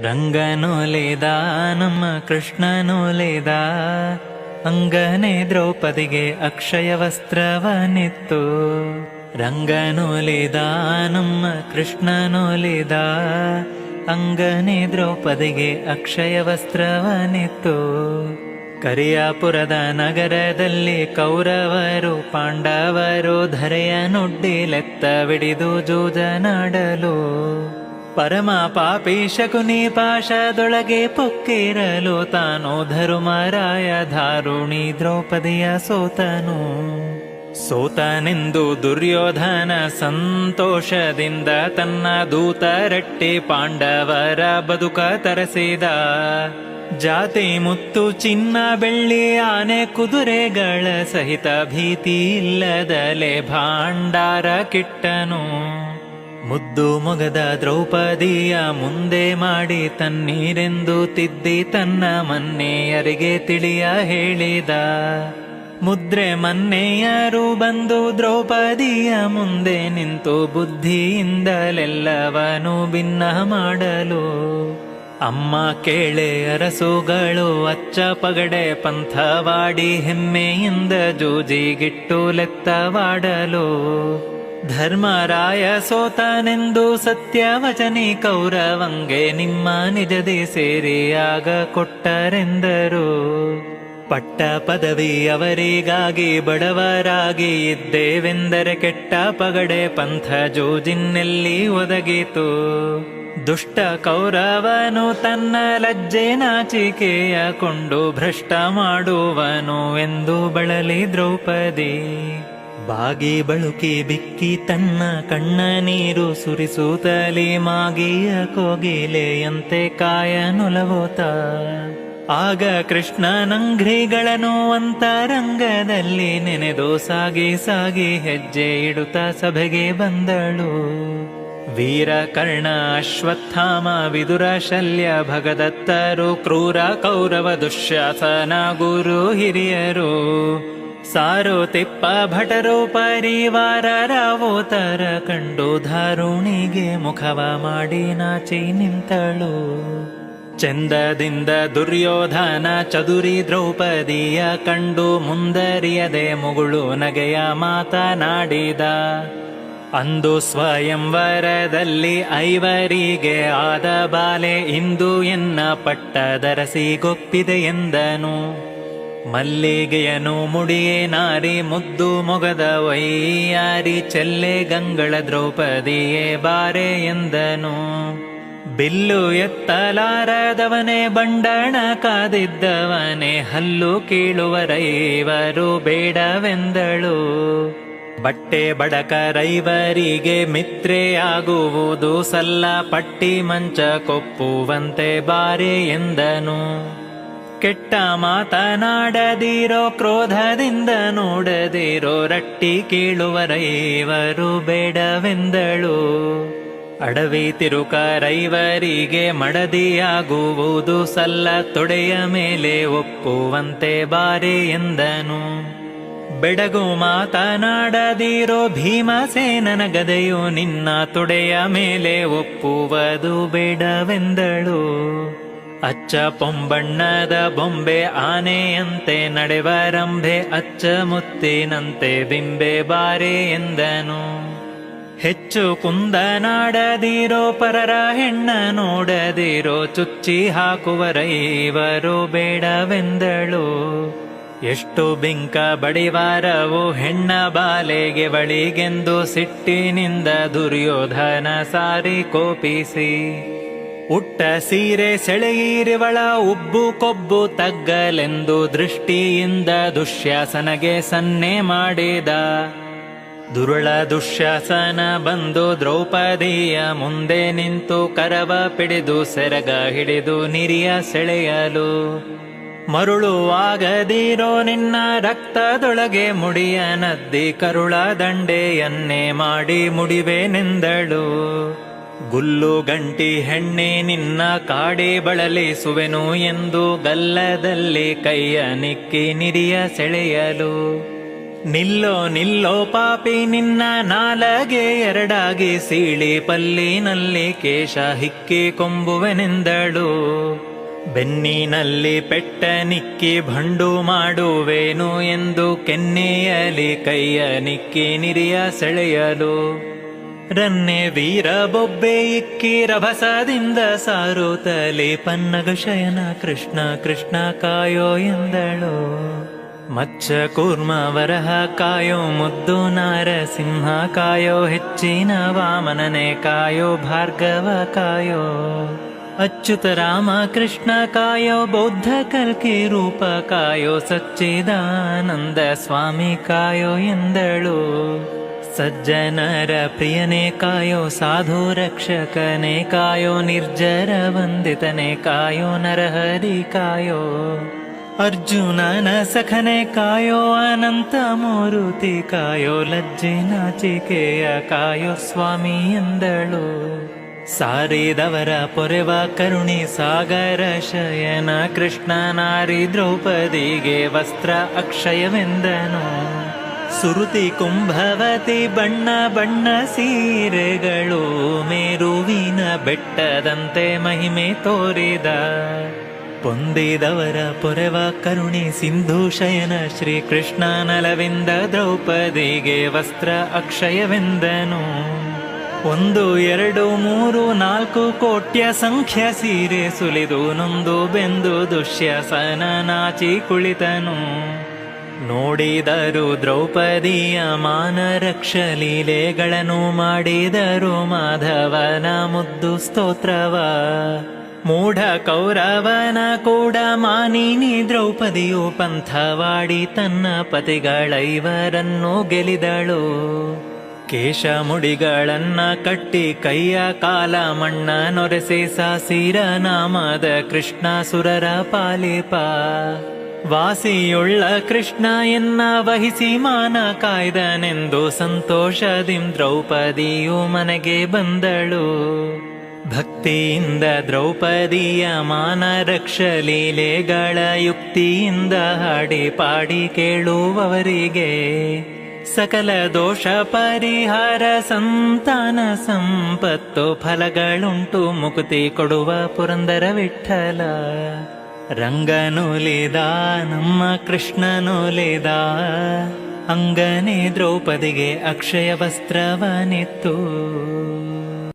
ರಂಗನೊಲಿದ, ನಮ್ಮ ಕೃಷ್ಣನೊಲಿದ. ಅಂಗನೆ ದ್ರೌಪದಿಗೆ ಅಕ್ಷಯ ವಸ್ತ್ರವನಿತ್ತು ರಂಗನೊಲಿದ, ನಮ್ಮ ಕೃಷ್ಣನೊಲಿದ. ಅಂಗನೆ ದ್ರೌಪದಿಗೆ ಅಕ್ಷಯ ವಸ್ತ್ರವನಿತ್ತು ಕರಿಯಾಪುರದ ನಗರದಲ್ಲಿ ಕೌರವರು, ಪಾಂಡವರು, ಧರೆಯ ನುಡ್ಡಿಲೆತ್ತವಿಡಿದು ಜೂಜನಾಡಲು ಪರಮ ಪಾಪಿ ಶಕುನಿ ಪಾಶದೊಳಗೆ ಪೊಕ್ಕಿರಲು ತಾನು ಧರುಮರಾಯ ಧಾರುಣಿ ದ್ರೌಪದಿಯ ಸೋತನು. ಸೋತನೆಂದು ದುರ್ಯೋಧನ ಸಂತೋಷದಿಂದ ತನ್ನ ದೂತ ದೂತರಟ್ಟಿ ಪಾಂಡವರ ಬದುಕ ತರಸಿದ. ಜಾತಿ ಮುತ್ತು ಚಿನ್ನ ಬೆಳ್ಳಿ ಆನೆ ಕುದುರೆಗಳ ಸಹಿತ ಭೀತಿ ಇಲ್ಲದಲೆ ಭಾಂಡಾರ ಕಿಟ್ಟನು. ಮುದ್ದು ಮೊಗದ ದ್ರೌಪದಿಯ ಮುಂದೆ ಮಾಡಿ ತನ್ನೀರೆಂದು ತಿದ್ದಿ ತನ್ನ ಮನ್ನೆಯರಿಗೆ ತಿಳಿಯ ಹೇಳಿದ. ಮುದ್ರೆ ಮನ್ನೆಯರು ಬಂದು ದ್ರೌಪದಿಯ ಮುಂದೆ ನಿಂತು ಬುದ್ಧಿಯಿಂದಲೆಲ್ಲವನು ಭಿನ್ನ ಮಾಡಲು. ಅಮ್ಮ ಕೇಳೆ ಅರಸುಗಳು ಅಚ್ಚ ಪಗಡೆ ಪಂಥವಾಡಿ ಹೆಮ್ಮೆಯಿಂದ ಜೂಜಿಗಿಟ್ಟು ಲೆತ್ತವಾಡಲು. ಧರ್ಮರಾಯ ಸೋತನೆಂದು ಸತ್ಯವಚನಿ ಕೌರವಂಗೆ ನಿಮ್ಮ ನಿಜದಿ ಸೇರಿಯಾಗ ಕೊಟ್ಟರೆಂದರು. ಪಟ್ಟ ಪದವಿ ಅವರಿಗಾಗಿ ಬಡವರಾಗಿ ಇದ್ದೇವೆಂದರೆ ಕೆಟ್ಟ ಪಗಡೆ ಪಂಥ ಜೋಜಿನ್ನೆಲ್ಲಿ ಒದಗಿತು. ದುಷ್ಟ ಕೌರವನು ತನ್ನ ಲಜ್ಜೆ ನಾಚಿಕೆಯ ಕೊಂಡು ಭ್ರಷ್ಟ ಮಾಡುವನು ಎಂದು ಬಳಲಿ ದ್ರೌಪದಿ. ಬಾಗಿ ಬಳುಕಿ ಬಿಕ್ಕಿ ತನ್ನ ಕಣ್ಣ ನೀರು ಸುರಿಸುತ್ತಲೇ ಮಾಗಿಯ ಕೋಗಿಲೆಯಂತೆ ಕಾಯನುಲವೋತ ಆಗ ಕೃಷ್ಣನಂಘ್ರಿಗಳನ್ನು ಅಂತರಂಗದಲ್ಲಿ ನೆನೆದು ಸಾಗಿ ಸಾಗಿ ಹೆಜ್ಜೆ ಇಡುತ್ತ ಸಭೆಗೆ ಬಂದಳು. ವೀರ ಕರ್ಣ, ಅಶ್ವತ್ಥಾಮ, ವಿದುರ ಶಲ್ಯ, ಭಗದತ್ತರು, ಕ್ರೂರ ಕೌರವ, ದುಶ್ಯಾಸನ, ಗುರು, ಹಿರಿಯರು. ಸಾರೋ ತಿಪ್ಪ ಪರಿವಾರ ರಾವೋತರ ಕಂಡು ಧಾರುಣಿಗೆ ಮುಖವ ಮಾಡಿ ನಾಚಿ ನಿಂತಳು. ಚಂದದಿಂದ ದುರ್ಯೋಧನ ಚದುರಿ ದ್ರೌಪದಿಯ ಕಂಡು ಮುಂದರಿಯದೆ ಮುಗುಳು ನಗೆಯ ಮಾತನಾಡಿದ. ಅಂದು ಸ್ವಯಂವರದಲ್ಲಿ ಐವರಿಗೆ ಆದ ಬಾಲೆ ಇಂದು ಎನ್ನ ಪಟ್ಟದರಸಿ ಗೊಪ್ಪಿದೆ ಎಂದನು. ಮಲ್ಲಿಗೆಯನು ಮುಡಿಯೇ ನಾರಿ ಮುದ್ದು ಮೊಗದ ವೈಯಾರಿ ಚೆಲ್ಲೆ ಗಂಗಳ ದ್ರೌಪದಿಯೇ ಬಾರೆ ಎಂದನು. ಬಿಲ್ಲು ಎತ್ತಲಾರದವನೇ ಬಂಡಣ ಕಾದಿದ್ದವನೇ ಹಲ್ಲು ಕೀಳುವರೈವರು ಬೇಡವೆಂದಳು. ಬಟ್ಟೆ ಬಡಕ ರೈವರಿಗೆ ಮಿತ್ರೆಯಾಗುವುದು ಸಲ್ಲ ಪಟ್ಟಿ ಮಂಚ ಕೊಪ್ಪುವಂತೆ ಬಾರೆ ಎಂದನು. ಕೆಟ್ಟ ಮಾತನಾಡದಿರೋ ಕ್ರೋಧದಿಂದ ನೋಡದಿರೋ ರಟ್ಟಿ ಕೀಳುವರೈವರು ಬೇಡವೆಂದಳು. ಅಡವಿ ತಿರುಕರೈವರಿಗೆ ಮಡದಿಯಾಗುವುದು ಸಲ್ಲ ತೊಡೆಯ ಮೇಲೆ ಒಪ್ಪುವಂತೆ ಬಾರೆ ಎಂದನು. ಬೆಡಗು ಮಾತನಾಡದಿರೋ ಭೀಮಸೇನನ ಗದೆಯು ನಿನ್ನ ತೊಡೆಯ ಮೇಲೆ ಒಪ್ಪುವುದು ಬೇಡವೆಂದಳು. ಅಚ್ಚ ಪೊಂಬಣ್ಣದ ಬೊಂಬೆ ಆನೆಯಂತೆ ನಡೆವರಂಭೆ ಅಚ್ಚ ಮುತ್ತಿನಂತೆ ಬಿಂಬೆ ಬಾರೆ ಎಂದನು. ಹೆಚ್ಚು ಕುಂದನಾಡದಿರೋ ಪರರ ಹೆಣ್ಣ ನೋಡದಿರೋ ಚುಚ್ಚಿ ಹಾಕುವರೈವರು ಬೇಡವೆಂದಳು. ಎಷ್ಟು ಬಿಂಕ ಬಡಿವಾರವು ಹೆಣ್ಣ ಬಾಲೆಗೆ ಬಳಿಗೆಂದು ಸಿಟ್ಟಿನಿಂದ ದುರ್ಯೋಧನ ಸಾರಿ ಕೋಪಿಸಿ. ಉಟ್ಟ ಸೀರೆ ಸೆಳೆಯಿರಿವಳ ಉಬ್ಬು ಕೊಬ್ಬು ತಗ್ಗಲೆಂದು ದೃಷ್ಟಿಯಿಂದ ದುಶ್ಯಾಸನಗೆ ಸನ್ನೆ ಮಾಡಿದ. ದುರುಳ ದುಶ್ಯಾಸನ ಬಂದು ದ್ರೌಪದಿಯ ಮುಂದೆ ನಿಂತು ಕರವ ಪಿಡಿದು ಸೆರಗ ಹಿಡಿದು ನಿರಿಯ ಸೆಳೆಯಲು. ಮರುಳು ಆಗದಿರೋ ನಿನ್ನ ರಕ್ತದೊಳಗೆ ಮುಡಿಯ ನದ್ದಿ ಕರುಳ ದಂಡೆಯನ್ನೇ ಮಾಡಿ ಮುಡಿವೆನೆಂದಳು ಗುಲ್ಲು ಗಂಟಿ ಹೆಣ್ಣೆ ನಿನ್ನ ಕಾಡೆ ಬಳಲಿಸುವೆನು ಎಂದು ಗಲ್ಲದಲ್ಲಿ ಕೈಯ ನಿಕ್ಕಿ ನಿರಿಯ ಸೆಳೆಯಲು. ನಿಲ್ಲೋ ನಿಲ್ಲೋ ಪಾಪಿ ನಿನ್ನ ನಾಲಗೆ ಎರಡಾಗಿ ಸೀಳಿ ಪಲ್ಲಿನಲ್ಲಿ ಕೇಶ ಹಿಕ್ಕಿ ಕೊಂಬುವೆನೆಂದಳು. ಬೆನ್ನಿನಲ್ಲಿ ಪೆಟ್ಟ ನಿಕ್ಕಿ ಭಂಡು ಮಾಡುವೇನು ಎಂದು ಕೆನ್ನೆಯಲಿ ಕೈಯ ನಿಕ್ಕಿ ನಿರಿಯ ಸೆಳೆಯಲು. ರನ್ನೆ ವೀರ ಬೊಬ್ಬೆ ಇಕ್ಕಿ ರಭಸದಿಂದ ಸಾರುತ್ತಲೇ ಪನ್ನಗ ಶಯನ ಕೃಷ್ಣ ಕೃಷ್ಣ ಕಾಯೋ ಎಂದಳು. ಮಚ್ಚ ಕೂರ್ಮ ವರಹ ಕಾಯೋ ಮುದ್ದು ನಾರಸಿಂಹ ಕಾಯೋ ಹೆಚ್ಚಿನ ವಾಮನನೆ ಕಾಯೋ ಭಾರ್ಗವ ಕಾಯೋ. ಅಚ್ಯುತ ರಾಮ ಕೃಷ್ಣ ಕಾಯೋ ಬೌದ್ಧ ಕಲ್ಕಿ ರೂಪ ಕಾಯೋ ಸಚ್ಚಿದಾನಂದ ಸ್ವಾಮಿ ಕಾಯೋ ಎಂದಳು. ಸಜ್ಜನರ ಪ್ರಿಯನೇ ಕಾಯೋ ಸಾಧು ರಕ್ಷಕನೇ ಕಾಯೋ ನಿರ್ಜರ ವಂದಿತನೇ ಕಾಯೋ ನರಹರಿ ಕಾಯೋ. ಅರ್ಜುನನ ಸಖನೆ ಕಾಯೋ ಅನಂತ ಮೂರುತಿ ಕಾಯೋ ಲಜ್ಜೆ ನಾಚಿಕೆಯ ಕಾಯೋ ಸ್ವಾಮಿ ಎಂದಳು. ಸಾರಿದವರ ಪೊರೆವ ಕರುಣಿ ಸಾಗರ ಶಯನ ಕೃಷ್ಣ ನಾರಿ ದ್ರೌಪದಿಗೆ ವಸ್ತ್ರ ಅಕ್ಷಯವೆಂದನು. ಸುರುತಿ ಕುಂಭವತಿ ಬಣ್ಣ ಬಣ್ಣ ಸೀರೆಗಳು ಮೇರುವಿನ ಬೆಟ್ಟದಂತೆ ಮಹಿಮೆ ತೋರಿದ. ಪೊಂದಿದವರ ಪೊರೆವ ಕರುಣಿ ಸಿಂಧು ಶಯನ ಶ್ರೀ ನಲವಿಂದ ದ್ರೌಪದಿಗೆ ವಸ್ತ್ರ ಅಕ್ಷಯವೆಂದನು. ಒಂದು, ಎರಡು, ಮೂರು, ನಾಲ್ಕು ಕೋಟ್ಯ ಸಂಖ್ಯ ಸೀರೆ ಸುಲಿದು ನೊಂದು ಬೆಂದು ದುಶ್ಯಸನ ನಾಚಿ ಕುಳಿತನು. ನೋಡಿದರು ದ್ರೌಪದಿಯ ಮಾನ ರಕ್ಷ ಲೀಲೆಗಳನ್ನು ಮಾಡಿದರು ಮಾಧವನ ಮುದ್ದು ಸ್ತೋತ್ರವ. ಮೂಢ ಕೌರವನ ಕೂಡ ಮಾನಿನಿ ದ್ರೌಪದಿಯು ಪಂಥವಾಡಿ ತನ್ನ ಪತಿಗಳೈವರನ್ನು ಗೆಲಿದಳು. ಕೇಶ ಮುಡಿಗಳನ್ನ ಕಟ್ಟಿ ಕೈಯ ಕಾಲ ಮಣ್ಣ ನೊರೆಸಿ ಸಾಸಿರ ನಾಮದ ಕೃಷ್ಣ ಸುರರ ಪಾಲಿಪ. ವಾಸಿಯುಳ್ಳ ಕೃಷ್ಣ ಎನ್ನ ವಹಿಸಿ ಮಾನ ಕಾಯ್ದನೆಂದು ಸಂತೋಷದಿಂ ದ್ರೌಪದಿಯು ಮನೆಗೆ ಬಂದಳು. ಭಕ್ತಿಯಿಂದ ದ್ರೌಪದಿಯ ಮಾನ ರಕ್ಷ ಯುಕ್ತಿಯಿಂದ ಹಾಡಿ ಪಾಡಿ ಕೇಳುವವರಿಗೆ ಸಕಲ ದೋಷ ಪರಿಹಾರ ಸಂತಾನ ಸಂಪತ್ತು ಫಲಗಳುಂಟು ಮುಕ್ತಿ ಕೊಡುವ ಪುರಂದರ ವಿಠಲ ರಂಗನುಲಿದ ನಮ್ಮ ಕೃಷ್ಣನುಲಿದ. ಅಂಗನೇ ದ್ರೌಪದಿಗೆ ಅಕ್ಷಯ ವಸ್ತ್ರವನಿತ್ತು.